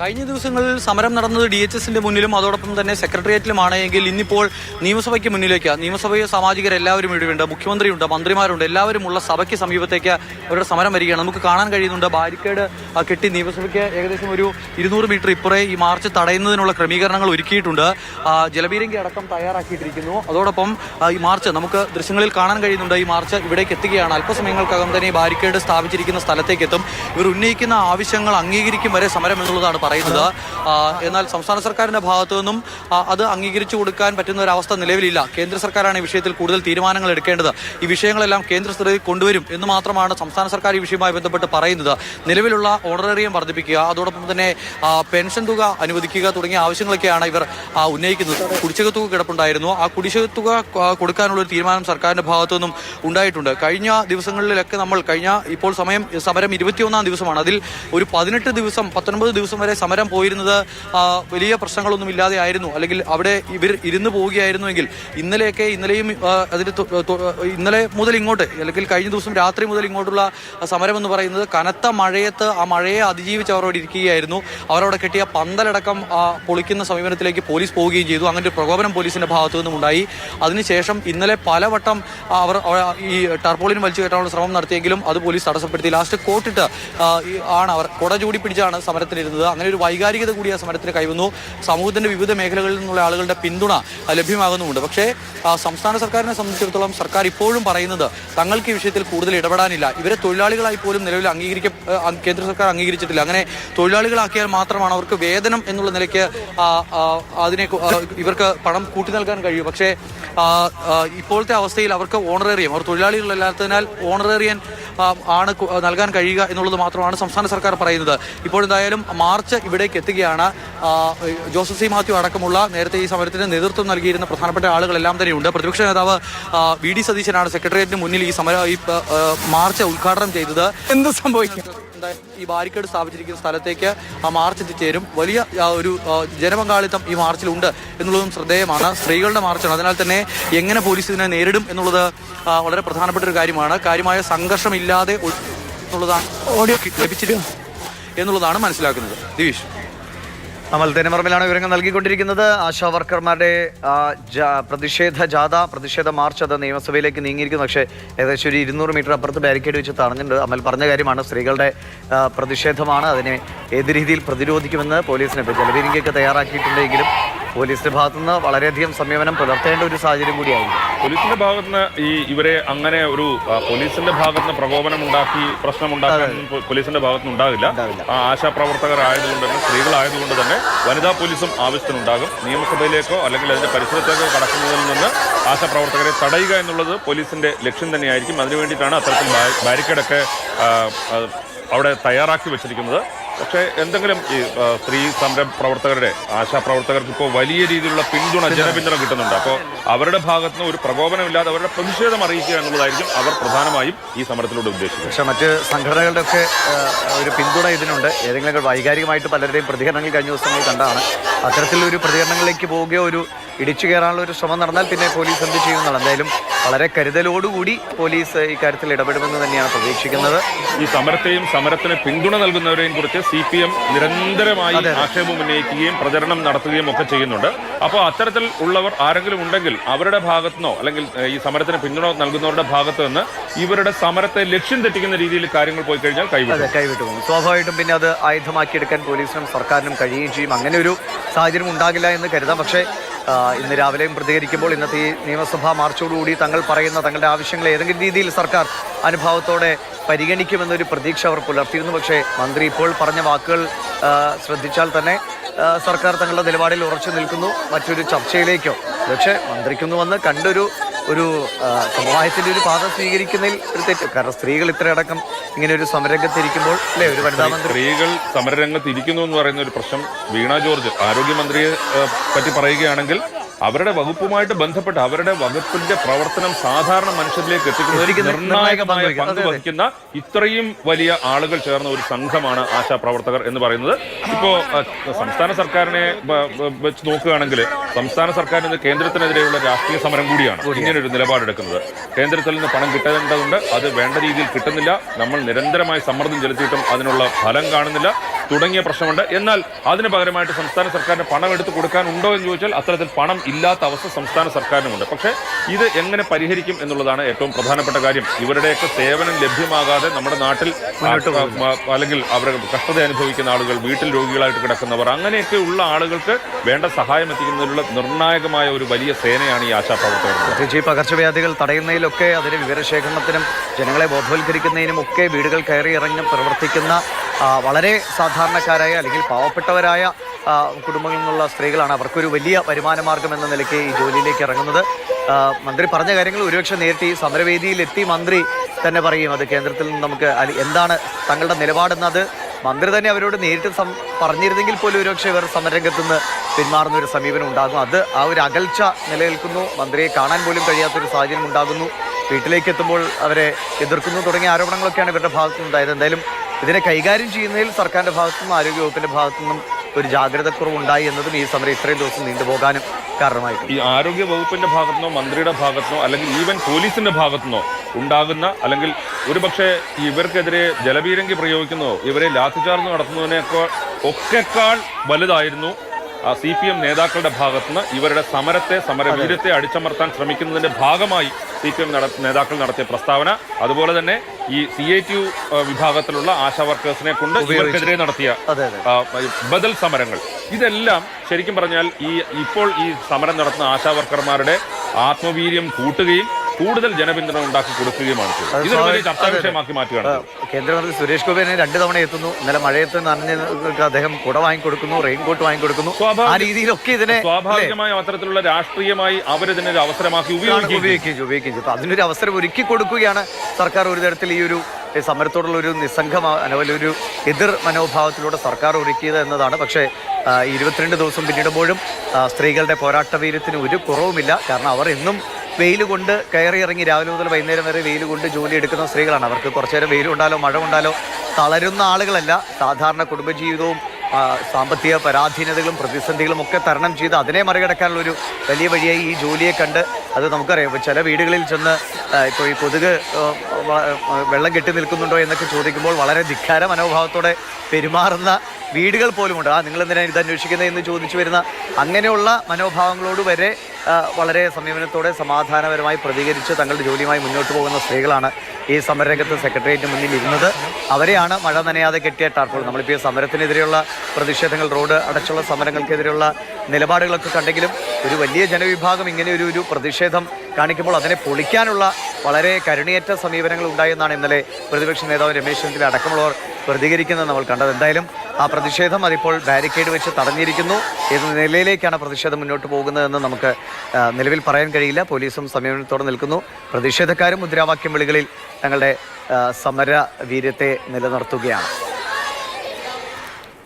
കഴിഞ്ഞ ദിവസങ്ങളിൽ സമരം നടന്നത് ഡി എച്ച് എസിന്റെ മുന്നിലും അതോടൊപ്പം തന്നെ സെക്രട്ടേറിയറ്റിലുമാണ് എങ്കിൽ ഇന്നിപ്പോൾ നിയമസഭയ്ക്ക് മുന്നിലേക്ക് നിയമസഭയിൽ സാമാജികരെല്ലാവരും ഇവിടെയുണ്ട് മുഖ്യമന്ത്രിയുണ്ട് മന്ത്രിമാരുണ്ട് എല്ലാവരും ഉള്ള സഭയ്ക്ക് സമീപത്തേക്ക് അവരുടെ സമരം വരികയാണ്. നമുക്ക് കാണാൻ കഴിയുന്നുണ്ട് ബാരിക്കേഡ് കെട്ടി നിയമസഭയ്ക്ക് ഏകദേശം ഒരു ഇരുന്നൂറ് മീറ്റർ ഇപ്പുറേ ഈ മാർച്ച് തടയുന്നതിനുള്ള ക്രമീകരണങ്ങൾ ഒരുക്കിയിട്ടുണ്ട്. ജലബീരങ്കി അടക്കം തയ്യാറാക്കിയിട്ടിരിക്കുന്നു. അതോടൊപ്പം ഈ മാർച്ച് നമുക്ക് ദൃശ്യങ്ങളിൽ കാണാൻ കഴിയുന്നുണ്ട്. ഈ മാർച്ച് ഇവിടേക്ക് എത്തുകയാണ്. അല്പസമയങ്ങൾക്കകം തന്നെ ഈ ബാരിക്കേഡ് സ്ഥാപിച്ചിരിക്കുന്ന സ്ഥലത്തേക്ക് എത്തും ഇവർ ഉന്നയിക്കുന്ന ആവശ്യങ്ങൾ അംഗീകരിക്കും വരെ സമരം എന്നുള്ളതാണ് പറയുന്നത്. എന്നാൽ സംസ്ഥാന സർക്കാരിന്റെ ഭാഗത്തു നിന്നും അത് അംഗീകരിച്ചു കൊടുക്കാൻ പറ്റുന്ന ഒരു അവസ്ഥ നിലവിലില്ല. കേന്ദ്ര സർക്കാരാണ് ഈ വിഷയത്തിൽ കൂടുതൽ തീരുമാനങ്ങൾ എടുക്കേണ്ടത്. ഈ വിഷയങ്ങളെല്ലാം കേന്ദ്ര സ്ഥിതിയിൽ കൊണ്ടുവരും എന്ന് മാത്രമാണ് സംസ്ഥാന സർക്കാർ ഈ വിഷയവുമായി ബന്ധപ്പെട്ട് പറയുന്നത്. നിലവിലുള്ള ഓണറേറിയം വർദ്ധിപ്പിക്കുക അതോടൊപ്പം തന്നെ പെൻഷൻ തുക അനുവദിക്കുക തുടങ്ങിയ ആവശ്യങ്ങളൊക്കെയാണ് ഇവർ ഉന്നയിക്കുന്നത്. കുടിശ്ശിക തുക കിടപ്പുണ്ടായിരുന്നു. ആ കുടിശ്ശിക തുക കൊടുക്കാനുള്ള ഒരു തീരുമാനം സർക്കാരിന്റെ ഭാഗത്തു നിന്നും ഉണ്ടായിട്ടുണ്ട്. കഴിഞ്ഞ ദിവസങ്ങളിലൊക്കെ നമ്മൾ കഴിഞ്ഞ ഇപ്പോൾ സമയം സമരം ഇരുപത്തിയൊന്നാം ദിവസമാണ്. അതിൽ ഒരു പതിനെട്ട് ദിവസം പത്തൊൻപത് ദിവസം വരെ സമരം പോയിരുന്നത് വലിയ പ്രശ്നങ്ങളൊന്നും ഇല്ലാതെ ആയിരുന്നു. അല്ലെങ്കിൽ അവിടെ ഇവർ ഇരുന്ന് പോവുകയായിരുന്നുവെങ്കിൽ ഇന്നലെയൊക്കെ ഇന്നലെയും അതിന് ഇന്നലെ മുതൽ ഇങ്ങോട്ട് അല്ലെങ്കിൽ കഴിഞ്ഞ ദിവസം രാത്രി മുതൽ ഇങ്ങോട്ടുള്ള സമരം എന്ന് പറയുന്നത് കനത്ത മഴയത്ത് ആ മഴയെ അതിജീവിച്ച് അവരോട് ഇരിക്കുകയായിരുന്നു. അവരവിടെ കെട്ടിയ പന്തലടക്കം പൊളിക്കുന്ന സമീപനത്തിലേക്ക് പോലീസ് പോവുകയും ചെയ്തു. അങ്ങനെ ഒരു പ്രകോപനം പോലീസിന്റെ ഭാഗത്തു നിന്നും ഉണ്ടായി. അതിനുശേഷം ഇന്നലെ പലവട്ടം അവർ ഈ ടർപോളിന് വലിച്ചു കയറ്റാനുള്ള ശ്രമം നടത്തിയെങ്കിലും അത് പോലീസ് തടസ്സപ്പെടുത്തി. ലാസ്റ്റ് കോട്ടിട്ട് ആണ് അവർ കൊട ചൂടി പിടിച്ചാണ് സമരത്തിലിരുന്നത്. അങ്ങനെ ഒരു വൈകാരികത കൂടി ആ സമരത്തിന് കൈവന്നു. സമൂഹത്തിന്റെ വിവിധ മേഖലകളിൽ നിന്നുള്ള ആളുകളുടെ പിന്തുണ ലഭ്യമാകുന്നുമുണ്ട്. പക്ഷേ സംസ്ഥാന സർക്കാരിനെ സംബന്ധിച്ചിടത്തോളം സർക്കാർ ഇപ്പോഴും പറയുന്നത് തങ്ങൾക്ക് ഈ വിഷയത്തിൽ കൂടുതൽ ഇടപെടാനില്ല. ഇവരെ തൊഴിലാളികളായി പോലും നിലവിൽ അംഗീകരിക്ക കേന്ദ്ര സർക്കാർ അംഗീകരിച്ചിട്ടില്ല. അങ്ങനെ തൊഴിലാളികളാക്കിയാൽ മാത്രമാണ് അവർക്ക് വേതനം എന്നുള്ള നിലയ്ക്ക് അതിനെ ഇവർക്ക് പണം കൂട്ടി നൽകാൻ കഴിയും. പക്ഷേ ഇപ്പോഴത്തെ അവസ്ഥയിൽ അവർക്ക് ഓണറേറിയം അവർ തൊഴിലാളികളല്ലാത്തതിനാൽ ഓണറേറിയൻ ആണ് നൽകാൻ കഴിയുക എന്നുള്ളത് മാത്രമാണ് സംസ്ഥാന സർക്കാർ പറയുന്നത്. ഇപ്പോൾ എന്തായാലും മാർച്ച് ഇവിടേക്ക് എത്തുകയാണ്. ജോസഫ് സി മാത്യു അടക്കമുള്ള നേരത്തെ ഈ സമരത്തിന് നേതൃത്വം നൽകിയിരുന്ന പ്രധാനപ്പെട്ട ആളുകളെല്ലാം തന്നെയുണ്ട്. പ്രതിപക്ഷ നേതാവ് വി ഡി സതീശനാണ് സെക്രട്ടേറിയറ്റിന് മുന്നിൽ ഈ സമര ഈ മാർച്ച് ഉദ്ഘാടനം ചെയ്തത്. എന്ത് സംഭവിക്കും? ഈ ബാരിക്കേഡ് സ്ഥാപിച്ചിരിക്കുന്ന സ്ഥലത്തേക്ക് ആ മാർച്ച് എത്തിച്ചേരും വലിയ ഒരു ജനപങ്കാളിത്തം ഈ മാർച്ചിലുണ്ട് എന്നുള്ളതും ശ്രദ്ധേയമാണ്. സ്ത്രീകളുടെ മാർച്ചാണ്. അതിനാൽ തന്നെ എങ്ങനെ പോലീസ് ഇതിനെ നേരിടും എന്നുള്ളത് വളരെ പ്രധാനപ്പെട്ട ഒരു കാര്യമാണ്. കാര്യമായ സംഘർഷമില്ലാതെ എന്നുള്ളതാണ് ഓഡിയോ ലഭിച്ചിരുന്നു എന്നുള്ളതാണ് മനസ്സിലാക്കുന്നത്. ദിവീഷ്. അമൽ തെനമറമിലാണ് വിവരങ്ങൾ നൽകിക്കൊണ്ടിരിക്കുന്നത്. ആശാ വർക്കർമാരുടെ പ്രതിഷേധ ജാഥ പ്രതിഷേധ മാർച്ച് അത് നിയമസഭയിലേക്ക് നീങ്ങിയിരിക്കുന്നു. പക്ഷേ ഏകദേശം ഒരു ഇരുന്നൂറ് മീറ്റർ അപ്പുറത്ത് ബാരിക്കേഡ് വെച്ച് തടഞ്ഞിട്ടുണ്ട്. അമൽ പറഞ്ഞ കാര്യമാണ് സ്ത്രീകളുടെ പ്രതിഷേധമാണ് അതിനെ ഏത് രീതിയിൽ പ്രതിരോധിക്കുമെന്ന് പോലീസിനെ ഇപ്പോൾ ജലപീരിക്കൊക്കെ തയ്യാറാക്കിയിട്ടുണ്ടെങ്കിലും പോലീസിന്റെ ഭാഗത്തുനിന്ന് വളരെയധികം സംയമനം പുലർത്തേണ്ട ഒരു സാഹചര്യം കൂടിയായിരുന്നു. പോലീസിന്റെ ഭാഗത്തുനിന്ന് ഈ ഇവരെ അങ്ങനെ ഒരു പോലീസിന്റെ ഭാഗത്തുനിന്ന് പ്രകോപനം ഉണ്ടാക്കി പ്രശ്നം ഉണ്ടാക്കാൻ പോലീസിന്റെ ഭാഗത്തുനിന്ന് ഉണ്ടാകില്ല ഉണ്ടാവില്ല. ആ ആശാപ്രവർത്തകരായതുകൊണ്ട് തന്നെ സ്ത്രീകളായതുകൊണ്ട് തന്നെ വനിതാ പോലീസും ആവശ്യത്തിനുണ്ടാകും. നിയമസഭയിലേക്കോ അല്ലെങ്കിൽ അതിന്റെ പരിസരത്തേക്കോ കടക്കുന്നതിൽ നിന്ന് ആശാപ്രവർത്തകരെ തടയുക എന്നുള്ളത് പോലീസിന്റെ ലക്ഷ്യം തന്നെയായിരിക്കും. അതിനുവേണ്ടിയിട്ടാണ് അത്തരത്തിൽ ബാരിക്കേഡൊക്കെ അവിടെ തയ്യാറാക്കി വെച്ചിരിക്കുന്നത്. പക്ഷേ എന്തെങ്കിലും ഈ സ്ത്രീ സമര പ്രവർത്തകരുടെ ആശാപ്രവർത്തകർക്ക് ഇപ്പോൾ വലിയ രീതിയിലുള്ള പിന്തുണ ജനപിന്തുണ കിട്ടുന്നുണ്ട്. അപ്പോൾ അവരുടെ ഭാഗത്ത് നിന്ന് ഒരു പ്രകോപനമില്ലാതെ അവരുടെ പ്രതിഷേധം അറിയിക്കുക എന്നുള്ളതായിരിക്കും അവർ പ്രധാനമായും ഈ സമരത്തിലൂടെ ഉദ്ദേശിക്കുന്നത്. പക്ഷേ മറ്റ് സംഘടനകളുടെ ഒക്കെ ഒരു പിന്തുണ ഇതിനുണ്ട്. ഏതെങ്കിലും വൈകാരികമായിട്ട് പലരുടെയും പ്രതികരണങ്ങൾ കഴിഞ്ഞ ദിവസങ്ങളിൽ കണ്ടതാണ്. അത്തരത്തിലൊരു പ്രതികരണങ്ങളിലേക്ക് പോവുകയോ ഒരു ഇടിച്ചു കയറാനുള്ള ഒരു ശ്രമം നടന്നാൽ പിന്നെ പോലീസ് എന്ത് ചെയ്യുന്നതാണ് എന്തായാലും വളരെ കരുതലോടുകൂടി പോലീസ് ഇക്കാര്യത്തിൽ ഇടപെടുമെന്ന് തന്നെയാണ് പ്രതീക്ഷിക്കുന്നത്. ഈ സമരത്തെയും സമരത്തിന് പിന്തുണ നൽകുന്നവരെയും കുറിച്ച് സി പി എം നിരന്തരമായി ആക്ഷേപം ഉന്നയിക്കുകയും പ്രചരണം നടത്തുകയും ഒക്കെ ചെയ്യുന്നുണ്ട്. അപ്പോൾ അത്തരത്തിൽ ഉള്ളവർ ആരെങ്കിലും ഉണ്ടെങ്കിൽ അവരുടെ ഭാഗത്തുനിന്നോ അല്ലെങ്കിൽ ഈ സമരത്തിന് പിന്തുണ നൽകുന്നവരുടെ ഭാഗത്തു നിന്ന് ഇവരുടെ സമരത്തെ ലക്ഷ്യം തെറ്റിക്കുന്ന രീതിയിൽ കാര്യങ്ങൾ പോയി കഴിഞ്ഞാൽ കൈവിട്ടു കൈവിട്ടു പോകും. സ്വാഭാവികമായിട്ടും പിന്നെ അത് ആയുധമാക്കിയെടുക്കാൻ പോലീസിനും സർക്കാരിനും കഴിയുകയും ചെയ്യും. അങ്ങനെ ഒരു സാഹചര്യം ഉണ്ടാകില്ല എന്ന് കരുതാം. പക്ഷേ ഇന്ന് രാവിലെയും പ്രതികരിക്കുമ്പോൾ ഇന്നത്തെ ഈ നിയമസഭാ മാർച്ചോടുകൂടി തങ്ങൾ പറയുന്ന തങ്ങളുടെ ആവശ്യങ്ങൾ ഏതെങ്കിലും രീതിയിൽ സർക്കാർ അനുഭാവത്തോടെ പരിഗണിക്കുമെന്നൊരു പ്രതീക്ഷ അവർ പുലർത്തിയിരുന്നു. പക്ഷേ മന്ത്രി ഇപ്പോൾ പറഞ്ഞ വാക്കുകൾ ശ്രദ്ധിച്ചാൽ തന്നെ സർക്കാർ തങ്ങളുടെ നിലപാടിൽ ഉറച്ചു നിൽക്കുന്നു. മറ്റൊരു ചർച്ചയിലേക്കോ. പക്ഷേ മന്ത്രിക്കൊന്നു വന്ന് കണ്ടൊരു ഒരു സമവായത്തിന്റെ ഒരു പാത സ്വീകരിക്കുന്നതിൽ ഒരു തെറ്റ്. കാരണം സ്ത്രീകൾ ഇത്രയടക്കം ഇങ്ങനെ ഒരു സമരംഗത്തിരിക്കുമ്പോൾ അല്ലേ? ഒരു വനിതാ മന്ത്രി സ്ത്രീകൾ സമരരംഗത്തിരിക്കുന്നു എന്ന് പറയുന്ന ഒരു പ്രശ്നം വീണ ജോർജ് ആരോഗ്യമന്ത്രിയെ പറ്റി പറയുകയാണെങ്കിൽ അവരുടെ വകുപ്പുമായിട്ട് ബന്ധപ്പെട്ട് അവരുടെ വകുപ്പിന്റെ പ്രവർത്തനം സാധാരണ മനുഷ്യരിലേക്ക് എത്തിക്കുന്നതിൽ എത്തിക്കുന്ന നിർണായക നിർണായകമായ പങ്ക്. വഹിക്കുന്ന ഇത്രയും വലിയ ആളുകൾ ചേർന്ന ഒരു സംഘമാണ് ആശാ പ്രവർത്തകർ എന്ന് പറയുന്നത്. ഇപ്പോ സംസ്ഥാന സർക്കാരിനെ വെച്ച് നോക്കുകയാണെങ്കിൽ സംസ്ഥാന സർക്കാരിന് കേന്ദ്രത്തിനെതിരെയുള്ള രാഷ്ട്രീയ സമരം കൂടിയാണ്. ഇങ്ങനെ ഒരു നിലപാടെടുക്കുന്നത്. കേന്ദ്രത്തിൽ നിന്ന് പണം കിട്ടേണ്ടതുണ്ട്. അത് വേണ്ട രീതിയിൽ കിട്ടുന്നില്ല. നമ്മൾ നിരന്തരമായി സമ്മർദ്ദം ചെലുത്തിയിട്ടും അതിനുള്ള ഫലം കാണുന്നില്ല. തുടങ്ങിയ പ്രശ്നമുണ്ട്. എന്നാൽ അതിന് പകരമായിട്ട് സംസ്ഥാന സർക്കാരിന് പണം എടുത്തു കൊടുക്കാനുണ്ടോ എന്ന് ചോദിച്ചാൽ അത്തരത്തിൽ പണം ഇല്ലാത്ത അവസ്ഥ സംസ്ഥാന സർക്കാരിനുമുണ്ട്. പക്ഷേ ഇത് എങ്ങനെ പരിഹരിക്കും എന്നുള്ളതാണ് ഏറ്റവും പ്രധാനപ്പെട്ട കാര്യം. ഇവരുടെയൊക്കെ സേവനം ലഭ്യമാകാതെ നമ്മുടെ നാട്ടിൽ അല്ലെങ്കിൽ അവർ കഷ്ടത അനുഭവിക്കുന്ന ആളുകൾ വീട്ടിൽ രോഗികളായിട്ട് കിടക്കുന്നവർ അങ്ങനെയൊക്കെ ഉള്ള ആളുകൾക്ക് വേണ്ട സഹായം എത്തിക്കുന്നതിനുള്ള നിർണായകമായ ഒരു വലിയ സേനയാണ് ഈ ആശാപ്രവർത്തകർ പ്രത്യേകിച്ച് ഈ പകർച്ചവ്യാധികൾ തടയുന്നതിലൊക്കെ അതിന് വിവരശേഖരണത്തിനും ജനങ്ങളെ ബോധവൽക്കരിക്കുന്നതിനും ഒക്കെ വീടുകൾ കയറി ഇറങ്ങി പ്രവർത്തിക്കുന്ന വളരെ സാധാരണക്കാരായ അല്ലെങ്കിൽ പാവപ്പെട്ടവരായ കുടുംബങ്ങളിൽ നിന്നുള്ള സ്ത്രീകളാണ് അവർക്കൊരു വലിയ വരുമാന മാർഗം എന്ന നിലയ്ക്ക് ഈ ജോലിയിലേക്ക് ഇറങ്ങുന്നത്. മന്ത്രി പറഞ്ഞ കാര്യങ്ങൾ ഒരുപക്ഷെ നേരിട്ട് ഈ സമരവേദിയിലെത്തി മന്ത്രി തന്നെ പറയും. അത് കേന്ദ്രത്തിൽ നിന്ന് നമുക്ക് എന്താണ് തങ്ങളുടെ നിലപാടെന്നത്? മന്ത്രി തന്നെ അവരോട് നേരിട്ട് സം പറഞ്ഞിരുന്നെങ്കിൽ പോലും ഒരുപക്ഷെ ഇവർ സമരരംഗത്തുനിന്ന് പിന്മാറുന്ന ഒരു സമീപനം ഉണ്ടാകും. അത് ആ ഒരു അകൽച്ച നിലനിൽക്കുന്നു. മന്ത്രിയെ കാണാൻ പോലും കഴിയാത്തൊരു സാഹചര്യം ഉണ്ടാകുന്നു. വീട്ടിലേക്ക് എത്തുമ്പോൾ അവരെ എതിർക്കുന്നു തുടങ്ങിയ ആരോപണങ്ങളൊക്കെയാണ് ഇവരുടെ ഭാഗത്തുനിന്നുണ്ടായത്. എന്തായാലും ഇതിനെ കൈകാര്യം ചെയ്യുന്നതിൽ സർക്കാരിന്റെ ആരോഗ്യവകുപ്പിന്റെ ഭാഗത്തു നിന്നും ഒരു ജാഗ്രതക്കുറവുണ്ടായി എന്നതും ഈ സമരം ഇത്രയും ദിവസം നീണ്ടുപോകാനും കാരണമായിട്ടുണ്ട്. ഈ ആരോഗ്യ വകുപ്പിന്റെ ഭാഗത്തുനിന്നോ മന്ത്രിയുടെ ഭാഗത്തുനിന്നോ അല്ലെങ്കിൽ ഈവൻ പോലീസിന്റെ ഭാഗത്തുനിന്നോ ഉണ്ടാകുന്ന അല്ലെങ്കിൽ ഒരുപക്ഷെ ഇവർക്കെതിരെ ജലപീരങ്കി പ്രയോഗിക്കുന്നതോ ഇവരെ ലാത്തിചാർജ് നടത്തുന്നതിനേക്കാൾ ഒക്കെക്കാൾ വലുതായിരുന്നു. സി പി എം നേതാക്കളുടെ ഭാഗത്തുനിന്ന് ഇവരുടെ സമരത്തെ സമരവീരത്തെ അടിച്ചമർത്താൻ ശ്രമിക്കുന്നതിന്റെ ഭാഗമായി സി പി എം നേതാക്കൾ നടത്തിയ പ്രസ്താവന. അതുപോലെ തന്നെ ഈ സി ഐ ടി യു വിഭാഗത്തിലുള്ള ആശാ വർക്കേഴ്സിനെ കൊണ്ട് ഇവർക്കെതിരെ നടത്തിയ ബദൽ സമരങ്ങൾ. ഇതെല്ലാം ശരിക്കും പറഞ്ഞാൽ ഈ ഇപ്പോൾ ഈ സമരം നടത്തുന്ന ആശാ വർക്കർമാരുടെ ആത്മവീര്യം കൂട്ടുകയും കൂടുതൽ ജനപിന്തുണ ഉണ്ടാക്കി കൊടുക്കുകയുമാണ് ചെയ്തത്. ഇതൊരു വലിയ ചർച്ചാ വിഷയമാക്കി മാറ്റുകയാണ് ചെയ്തത്. കേന്ദ്രമന്ത്രി സുരേഷ് ഗോപിനെ രണ്ട് തവണ എത്തുന്നു. ഇന്നലെ മഴയത്ത് നനഞ്ഞവർക്ക് അദ്ദേഹം കുട വാങ്ങിക്കൊടുക്കുന്നു റെയിൻ കോട്ട് വാങ്ങിക്കൊടുക്കുന്നു ആ രീതിയിലൊക്കെ ഇതിനെ സ്വാഭാവികമായ അത്തരത്തിലുള്ള രാഷ്ട്രീയമായി അവരിതിനൊരു അവസരമാക്കി ഉപയോഗിക്കും ഉപയോഗിക്കുകയും ഉപയോഗിക്കുകയും അതിനൊരു അവസരം ഒരുക്കി കൊടുക്കുകയാണ് സർക്കാർ ഒരു തരത്തിൽ ഈ ഒരു സമരത്തോടുള്ള ഒരു നിസ്സംഗ അല്ലെങ്കിൽ ഒരു എതിർ മനോഭാവത്തിലൂടെ സർക്കാർ ഒരുക്കിയത് എന്നതാണ്. പക്ഷേ ഇരുപത്തിരണ്ട് ദിവസം പിന്നിടുമ്പോഴും സ്ത്രീകളുടെ പോരാട്ട വീര്യത്തിന് ഒരു കുറവുമില്ല. കാരണം അവർ എന്നും വെയിൽ കൊണ്ട് കയറി ഇറങ്ങി രാവിലെ മുതൽ വൈകുന്നേരം വരെ വെയിൽ കൊണ്ട് ജോലി എടുക്കുന്ന സ്ത്രീകളാണ്. അവർക്ക് കുറച്ചു നേരം വെയിൽ ഉണ്ടാലോ മഴ ഉണ്ടാലോ തളരുന്ന ആളുകളല്ല. സാധാരണ കുടുംബജീവിതവും സാമ്പത്തിക പരാധീനതകളും പ്രതിസന്ധികളും ഒക്കെ തരണം ചെയ്ത് അതിനെ മറികടക്കാനുള്ള ഒരു വലിയ വഴിയായി ഈ ജോലിയെ കണ്ട് അത് നമുക്കറിയാം. ചില വീടുകളിൽ ചെന്ന് ഇപ്പോൾ ഈ കൊതുക് വെള്ളം കെട്ടി നിൽക്കുന്നുണ്ടോ എന്നൊക്കെ ചോദിക്കുമ്പോൾ വളരെ ധിക്കാര മനോഭാവത്തോടെ പെരുമാറുന്ന വീടുകൾ പോലുമുണ്ട്. ആ നിങ്ങൾ എന്തിനാണ് ഇത് അന്വേഷിക്കുന്നത് എന്ന് ചോദിച്ചു വരുന്ന അങ്ങനെയുള്ള മനോഭാവങ്ങളോട് വരെ വളരെ സമീപനത്തോടെ സമാധാനപരമായി പ്രതികരിച്ച് തങ്ങളുടെ ജോലിയുമായി മുന്നോട്ട് പോകുന്ന സ്ത്രീകളാണ് ഈ സമരരംഗത്ത് സെക്രട്ടേറിയറ്റിന് മുന്നിൽ ഇരുന്നത്. അവരെയാണ് മഴ നനയാതെ കെട്ടിയ ടാർപ്പോൾ നമ്മളിപ്പോൾ ഈ സമരത്തിനെതിരെയുള്ള പ്രതിഷേധങ്ങൾ റോഡ് അടച്ചുള്ള സമരങ്ങൾക്കെതിരെയുള്ള നിലപാടുകളൊക്കെ കണ്ടെങ്കിലും ഒരു വലിയ ജനവിഭാഗം ഇങ്ങനെ ഒരു ഒരു പ്രതിഷേധം കാണിക്കുമ്പോൾ അതിനെ പൊളിക്കാനുള്ള വളരെ കരുണിയറ്റ സമീപനങ്ങൾ ഉണ്ടായെന്നാണ് ഇന്നലെ പ്രതിപക്ഷ നേതാവ് രമേശ് ചെന്നിത്തല അടക്കമുള്ളവർ പ്രതികരിക്കുന്നത് നമ്മൾ കണ്ടത്. എന്തായാലും ആ പ്രതിഷേധം അതിപ്പോൾ ബാരിക്കേഡ് വെച്ച് തടഞ്ഞിരിക്കുന്നു. ഏത് നിലയിലേക്കാണ് പ്രതിഷേധം മുന്നോട്ട് പോകുന്നതെന്ന് നമുക്ക് നിലവിൽ പറയാൻ കഴിയില്ല. പോലീസും സമീപനത്തോടെ നിൽക്കുന്നു. പ്രതിഷേധക്കാരും മുദ്രാവാക്യം വിളികളിൽ തങ്ങളുടെ സമര വീര്യത്തെ നിലനിർത്തുകയാണ്.